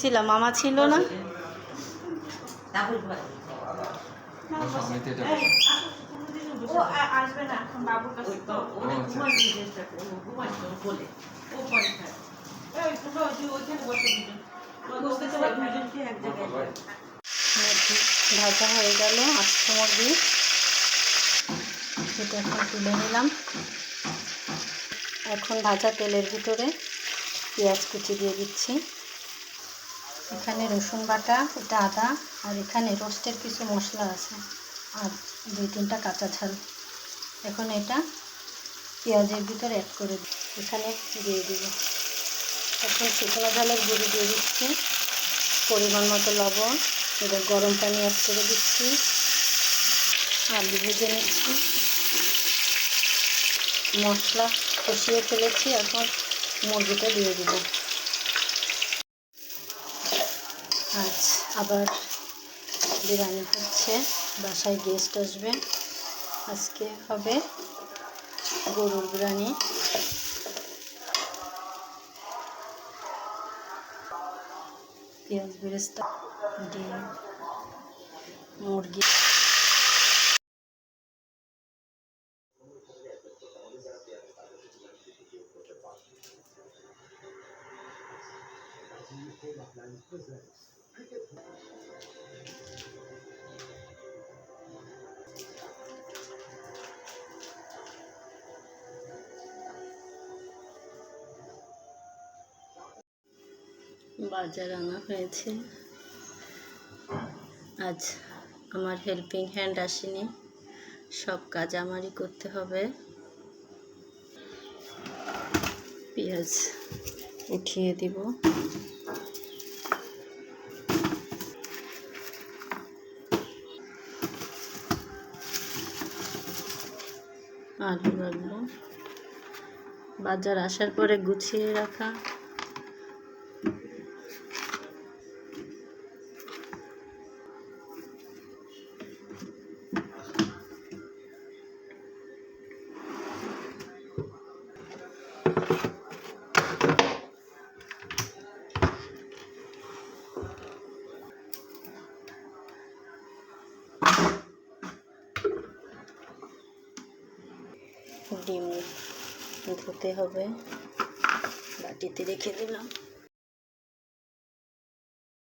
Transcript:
ছিল মামা ছিল না। ভাজা হয়ে গেল আস্ত মুরগি। সেটা এখন তুলে নিলাম। এখন ভাজা তেলের ভিতরে পেঁয়াজ কুচি দিয়ে দিচ্ছি। এখানে রসুন বাটা এটা আদা আর এখানে রোস্টের কিছু মশলা আছে। আর দুই তিনটা কাঁচা ঝাল। এখন এটা পেঁয়াজের ভিতরে অ্যাড করে এখানে দিয়ে দিব। এখন শুকনো ঝালের গুঁড়ি দিয়ে দিচ্ছি। পরিমাণ মতো লবণ, এবার গরম পানি অ্যাড করে দিচ্ছি। আলু ভেজে নিচ্ছি। মশলা কষিয়ে ফেলেছি, এখন মুরগিটা দিয়ে দেব। আজ আবার বিরিয়ানি হচ্ছে, বাসায় গেস্ট আসবে। আজকে হবে গরুর বিরিয়ানি। পেঁয়াজ বেরেস্তা, ডিম, মুরগি। বাজার আনা হয়েছে। আজ আমার হেল্পিং হ্যান্ড আসেনি। সব কাজ আমারই করতে হবে। পেঁয়াজ উঠিয়ে দিব। আলু রাখব বাজার আসার পরে গুছিয়ে রাখা। ডিম ধুতে হবে। বাটিতে রেখে দিলাম।